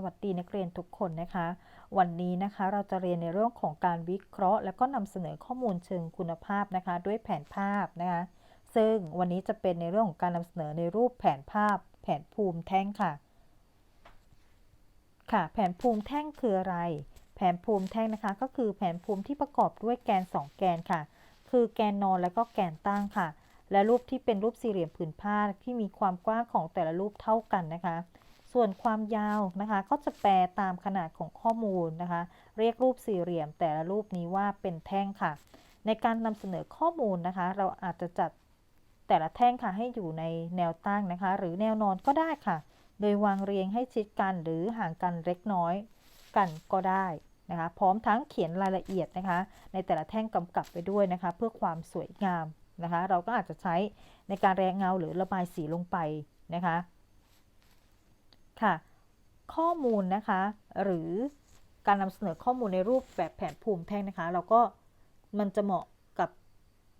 สวัสดีนักเรียนทุกคนนะคะ วันนี้นะคะเราจะเรียนในเรื่องของการวิเคราะห์ และก็นำเสนอข้อมูลเชิงคุณภาพนะคะ ด้วยแผนภาพนะคะ ซึ่งวันนี้จะเป็นในเรื่องของการนำเสนอในรูปแผนภาพ แผนภูมิแท่งค่ะ ค่ะ แผนภูมิแท่งคืออะไร แผนภูมิแท่งนะคะก็คือแผนภูมิที่ประกอบด้วยแกน 2 แกนค่ะ คือแกนนอนและก็แกนตั้งค่ะ และรูปที่เป็นรูปสี่เหลี่ยมผืนผ้าที่มีความกว้างของแต่ละรูปเท่ากันนะคะ ส่วนความยาวนะคะก็จะแปลตามขนาดของข้อมูลนะคะ เรียกรูปสี่เหลี่ยมแต่ละรูปนี้ว่าเป็นแท่งค่ะ ในการนำเสนอข้อมูลนะคะ เราอาจจะจัดแต่ละแท่งค่ะให้อยู่ในแนวตั้งนะคะ หรือแนวนอนก็ได้ค่ะ โดยวางเรียงให้ชิดกันหรือห่างกันเล็กน้อยกันก็ได้นะคะ พร้อมทั้งเขียนรายละเอียดนะคะ ในแต่ละแท่งกำกับไปด้วยนะคะ เพื่อความสวยงามนะคะ เราก็อาจจะใช้ในการแรงเงาหรือระบายสีลงไปนะคะ ค่ะ ข้อมูลนะคะ หรือการนำเสนอข้อมูลในรูปแบบแผนภูมิแท่งนะคะ เราก็มันจะเหมาะกับ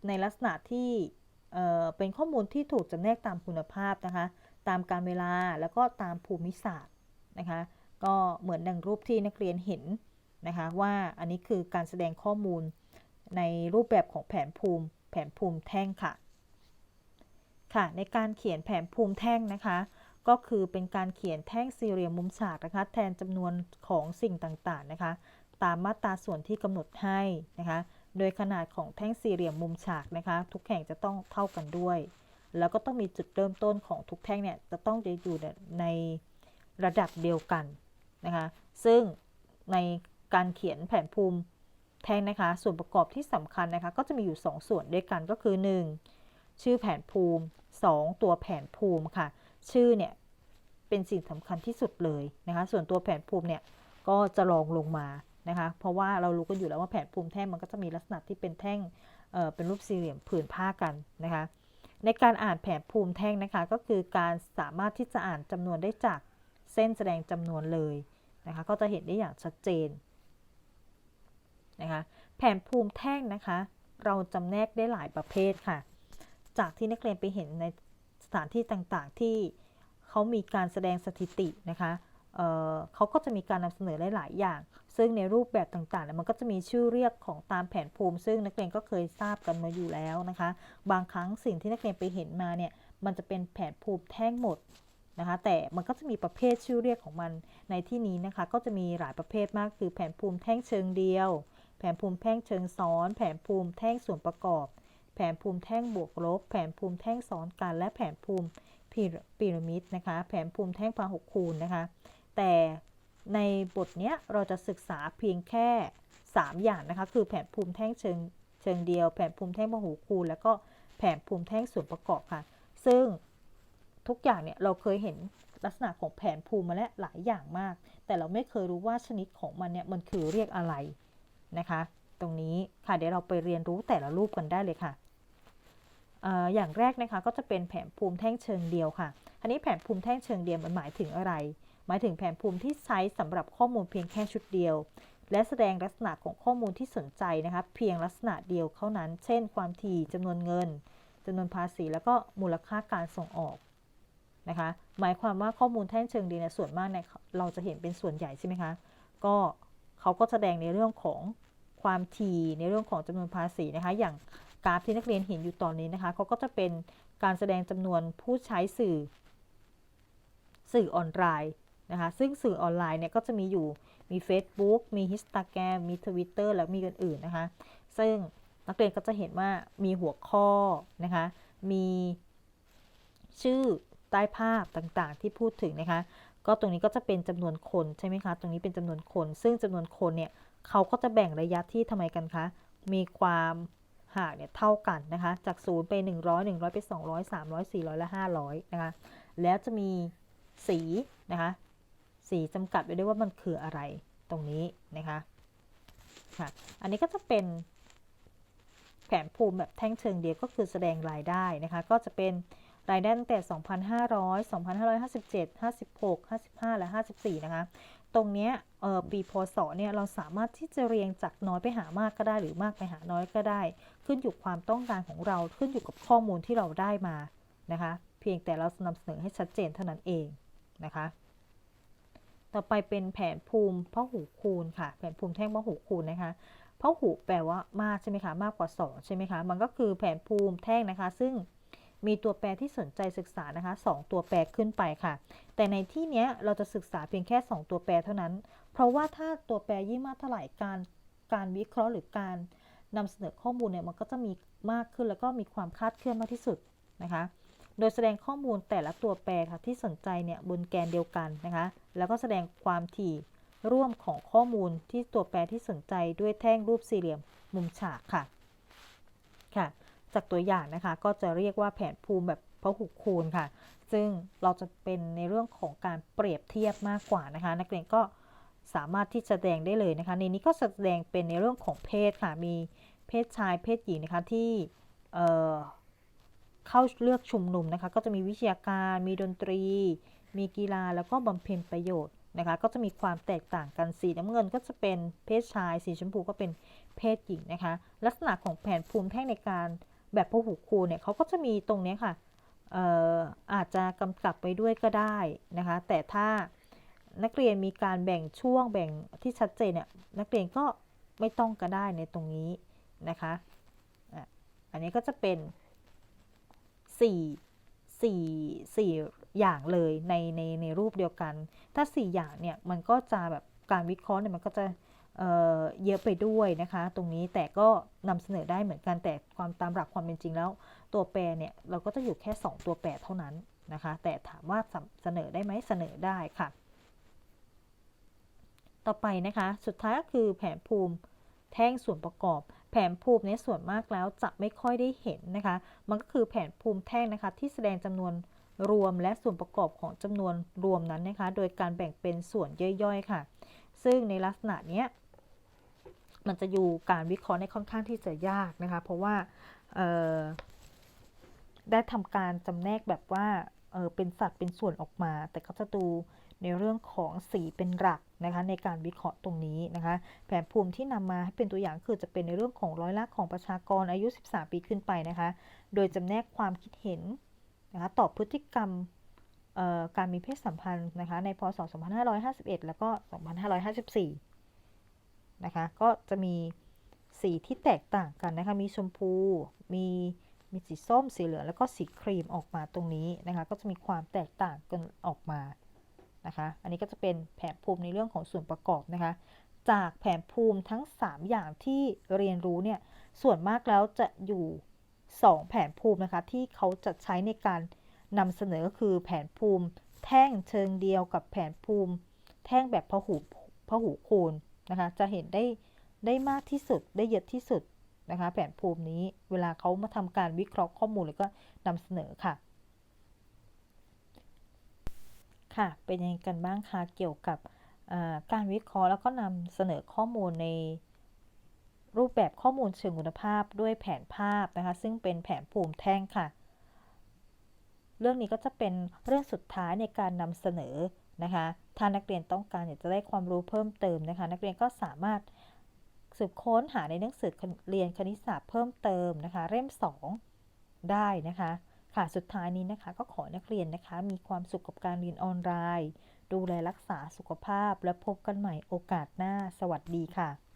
ในลักษณะที่เเป็นข้อมูลที่ถูกจำแนกตามคุณภาพนะคะ ตามการเวลาแล้วก็ตามภูมิศาสตร์นะคะ ก็เหมือนดังรูปที่นักเรียนเห็นนะคะ ว่าอันนี้คือการแสดงข้อมูลในรูปแบบของแผนภูมิ แผนภูมิแท่งค่ะ ค่ะ ในการเขียนแผนภูมิแท่งนะคะ ก็คือเป็นการเขียนแท่งสี่เหลี่ยมมุมฉากนะคะแทนจำนวนของสิ่งต่างๆนะคะ ตามมาตราส่วนที่กำหนดให้นะคะ โดยขนาดของแท่งสี่เหลี่ยมมุมฉากนะคะ ทุกแห่งจะต้องเท่ากันด้วย แล้วก็ต้องมีจุดเริ่มต้นของทุกแท่งเนี่ยจะต้องอยู่ในระดับเดียวกันนะคะ ซึ่งในการเขียนแผนภูมิแท่งนะคะ ส่วนประกอบที่สำคัญนะคะ ก็จะมีอยู่2ส่วนด้วยกันก็คือ 1. ชื่อแผนภูมิ 2. ตัวแผนภูมิค่ะ ชื่อเนี่ย เป็นสิ่งสำคัญที่สุดเลยนะคะ ส่วนตัวแผนภูมิเนี่ยก็จะรองลงมานะคะ เพราะว่าเรารู้กันอยู่แล้วว่าแผนภูมิแท่งมันก็จะมีลักษณะที่เป็นแท่งเเป็นรูปสี่เหลี่ยมผืนผ้ากันนะคะ ในการอ่านแผนภูมิแท่งนะคะก็คือการสามารถที่จะอ่านจำนวนได้จากเส้นแสดงจำนวนเลยนะคะ ก็จะเห็นได้อย่างชัดเจนนะคะแผนภูมิแท่งนะคะ เราจำแนกได้หลายประเภทค่ะ จากที่นักเรียนไปเห็นในสถานที่ต่างๆที่ เขามีการแสดงสถิตินะคะเเขาก็จะมีการนำเสนอหลายๆอย่าง ซึ่งในรูปแบบต่างๆมันก็จะมีชื่อเรียกของตามแผนภูมิ ซึ่งนักเรียนก็เคยทราบกันมาอยู่แล้วนะคะ บางครั้งสิ่งที่นักเรียนไปเห็นมาเนี่ยมันจะเป็นแผนภูมิแท่งหมดนะคะ แต่มันก็จะมีประเภทชื่อเรียกของมันในที่นี้นะคะ ก็จะมีหลายประเภทมากคือแผนภูมิแท่งเชิงเดียว แผนภูมิแท่งเชิงซ้อน แผนภูมิแท่งส่วนประกอบ แผนภูมิแท่งบวกลบ แผนภูมิแท่งซ้อนกัน และแผนภูมิ พีระมิดนะคะ แผนภูมิแท่งพาหกคูณนะคะ แต่ในบทเนี้ยเราจะศึกษาเพียงแค่ 3 อย่างนะคะ คือแผนภูมิแท่งเชิงเชิงเดียว แผนภูมิแท่งพหกคูณ แล้วก็แผนภูมิแท่งส่วนประกอบค่ะ ซึ่งทุกอย่างเนี่ยเราเคยเห็นลักษณะของแผนภูมิมาแล้วหลายอย่างมาก แต่เราไม่เคยรู้ว่าชนิดของมันเนี่ยมันคือเรียกอะไรนะคะ ตรงนี้ค่ะเดี๋ยวเราไปเรียนรู้แต่ละรูปกันได้เลยค่ะ อย่างแรกนะคะก็จะเป็นแผนภูมิแท่งเชิงเดียวค่ะอันนี้แผนภูมิแท่งเชิงเดียวมันหมายถึงอะไร หมายถึงแผนภูมิที่ใช้สำหรับข้อมูลเพียงแค่ชุดเดียว และแสดงลักษณะของข้อมูลที่สนใจนะคะเพียงลักษณะเดียวเท่านั้น เช่น ความถี่จำนวนเงินจำนวนภาษี แล้วก็มูลค่าการส่งออกนะคะหมายความว่าข้อมูลแท่งเชิงเดียวส่วนมากเนี่ยเราจะเห็นเป็นส่วนใหญ่ใช่ไหมคะก็เขาก็แสดงในเรื่องของความถี่ในเรื่องของจำนวนภาษีนะคะอย่าง กราฟที่นักเรียนเห็นอยู่ตอนนี้นะคะเขาก็จะเป็นการแสดงจำนวนผู้ใช้สื่อ สื่อออนไลน์นะคะซึ่งสื่อออนไลน์เนี่ยก็จะมีอยู่มี Facebook มี Instagram มี Twitter แล้วมีอื่นๆนะคะ ซึ่งนักเรียนก็จะเห็นว่ามีหัวข้อนะคะ มีชื่อใต้ภาพต่างๆ ที่พูดถึงนะคะ ก็ตรงนี้ก็จะเป็นจำนวนคนใช่ไหมคะ ตรงนี้เป็นจำนวนคน ซึ่งจำนวนคนเนี่ยเขาก็จะแบ่งระยะที่ทำไมกันคะ มีความ หางเนี่ยเท่ากันนะคะ จากศูนย์ไป 100 100 ไป 200 300 400 และ 500 นะคะ แล้วจะมีสีนะคะ สีจำกัดไว้ด้วยว่ามันคืออะไรตรงนี้นะคะค่ะ อันนี้ก็จะเป็นแผนภูมิแบบแท่งเชิงเดียวก็คือแสดงรายได้นะคะ ก็จะเป็นรายได้ตั้งแต่ 2,500 2,557 56 55 และ 54 นะคะ ตรงเนี้ยปีพศเนี่ยเราสามารถที่จะเรียงจากน้อยไปหามากก็ได้ หรือมากไปหาน้อยก็ได้ ขึ้นอยู่ความต้องการของเราขึ้นอยู่กับข้อมูลที่เราได้มานะคะ เพียงแต่เรานำเสนอให้ชัดเจนเท่านั้นเองนะคะ ต่อไปเป็นแผนภูมิพหูคูณค่ะ แผนภูมิแท่งพหูคูณนะคะพหูแปลว่ามากใช่ไหมคะมากกว่า 2 ใช่ไหมคะ มันก็คือแผนภูมิแท่งนะคะ ซึ่ง มีตัวแปรที่สนใจศึกษานะคะ 2 ตัวแปรขึ้นไปค่ะ แต่ในที่เนี้ยเราจะศึกษาเพียงแค่ 2 ตัวแปรเท่านั้น เพราะว่าถ้าตัวแปรยิ่งมากเท่าไหร่การการวิเคราะห์หรือการนำเสนอข้อมูลเนี่ยมันก็จะมีมากขึ้นแล้วก็มีความคลาดเคลื่อนมากที่สุดนะคะ โดยแสดงข้อมูลแต่ละตัวแปรค่ะที่สนใจเนี่ยบนแกนเดียวกันนะคะ แล้วก็แสดงความถี่ร่วมของข้อมูลที่ตัวแปรที่สนใจด้วยแท่งรูปสี่เหลี่ยมมุมฉากค่ะ ค่ะ จากตัวอย่างนะคะ ก็จะเรียกว่าแผนภูมิแบบพหุคูณค่ะ ซึ่งเราจะเป็นในเรื่องของการเปรียบเทียบมากกว่านะคะ นักเรียนก็สามารถที่จะแสดงได้เลยนะคะ ในนี้ก็แสดงเป็นในเรื่องของเพศค่ะ มีเพศชายเพศหญิงนะคะที่เเข้าเลือกชุมนุมนะคะ ก็จะมีวิชาการ มีดนตรี มีกีฬาแล้วก็บำเพ็ญประโยชน์นะคะ ก็จะมีความแตกต่างกันสีน้ำเงินก็จะเป็นเพศชาย สีชมพูก็เป็นเพศหญิงนะคะ ลักษณะของแผนภูมิแท่งในการ แบบพหุคูณเนี่ยเขาก็จะมีตรงนี้ค่ะเอ่ออาจจะกำกับไปด้วยก็ได้นะคะ แต่ถ้านักเรียนมีการแบ่งช่วงแบ่งที่ชัดเจนเนี่ยนักเรียนก็ไม่ต้องก็ได้ในตรงนี้นะคะอะอันนี้ก็จะเป็นสี่สี่สี่อย่างเลยในในในรูปเดียวกัน ถ้าสี่อย่างเนี่ยมันก็จะแบบการวิเคราะห์เนี่ยมันก็จะ เเยอะไปด้วยนะคะ ตรงนี้แต่ก็นำเสนอได้เหมือนกันแต่ความตามหลักความเป็นจริงแล้ว ตัวแปรเนี่ยเราก็จะอยู่แค่ 2 ตัวแปรเท่านั้นนะคะ แต่ถามว่าเสนอได้ไหมเสนอได้ค่ะ ต่อไปนะคะ สุดท้ายก็คือแผนภูมิแท่งส่วนประกอบ แผนภูมิเนี่ยส่วนมากแล้วจะไม่ค่อยได้เห็นนะคะ มันก็คือแผนภูมิแท่งนะคะ ที่แสดงจำนวนรวมและส่วนประกอบของจำนวนรวมนั้นนะคะ โดยการแบ่งเป็นส่วนย่อยๆค่ะ ซึ่งในลักษณะเนี้ย มันจะอยู่การวิเคราะห์ในค่อนข้างที่จะยากนะคะ เพราะว่าได้ทำการจำแนกแบบว่าเเป็นสัดเป็นส่วนออกมา แต่เขาจะดูในเรื่องของสีเป็นหลักนะคะในการวิเคราะห์ตรงนี้นะคะ แผนภูมิที่นำมาให้เป็นตัวอย่างคือจะเป็นในเรื่องของร้อยละของประชากรอายุ 13 ปีขึ้นไปนะคะ โดยจำแนกความคิดเห็นนะคะต่อพฤติกรรมการมีเพศสัมพันธ์นะคะในพศ 2551 แล้วก็ 2554 นะคะ ก็จะมีสีที่แตกต่างกันนะคะ มีชมพู มีมีสีส้ม สีเหลือง แล้วก็สีครีมออกมาตรงนี้นะคะ ก็จะมีความแตกต่างกันออกมานะคะ อันนี้ก็จะเป็นแผนภูมิในเรื่องของส่วนประกอบนะคะ จากแผนภูมิทั้ง 3 อย่างที่เรียนรู้เนี่ย ส่วนมากแล้วจะอยู่ 2 แผนภูมินะคะ ที่เขาจะใช้ในการนำเสนอก็คือแผนภูมิแท่งเชิงเดียวกับแผนภูมิ แท่งแบบพหูพหูคูณ นะคะ จะเห็นได้ได้มากที่สุดได้เยอะที่สุดนะคะ แผนภูมินี้เวลาเขามาทำการวิเคราะห์ข้อมูลแล้วก็นำเสนอค่ะ ค่ะเป็นยังไงกันบ้างคะเกี่ยวกับการวิเคราะห์แล้วก็นำเสนอข้อมูลในรูปแบบข้อมูลเชิงคุณภาพด้วยแผนภาพนะคะ ซึ่งเป็นแผนภูมิแท่งค่ะ เรื่องนี้ก็จะเป็นเรื่องสุดท้ายในการนำเสนอ นะคะ ถ้านักเรียนต้องการอยากจะได้ความรู้เพิ่มเติมนะคะ นักเรียนก็สามารถสืบค้นหาในหนังสือเรียนคณิตศาสตร์เพิ่มเติมนะคะ เล่ม 2 ได้นะคะ ค่ะสุดท้ายนี้นะคะก็ขอนักเรียนนะคะ มีความสุขกับการเรียนออนไลน์ ดูแลรักษาสุขภาพและพบกันใหม่โอกาสหน้า สวัสดีค่ะ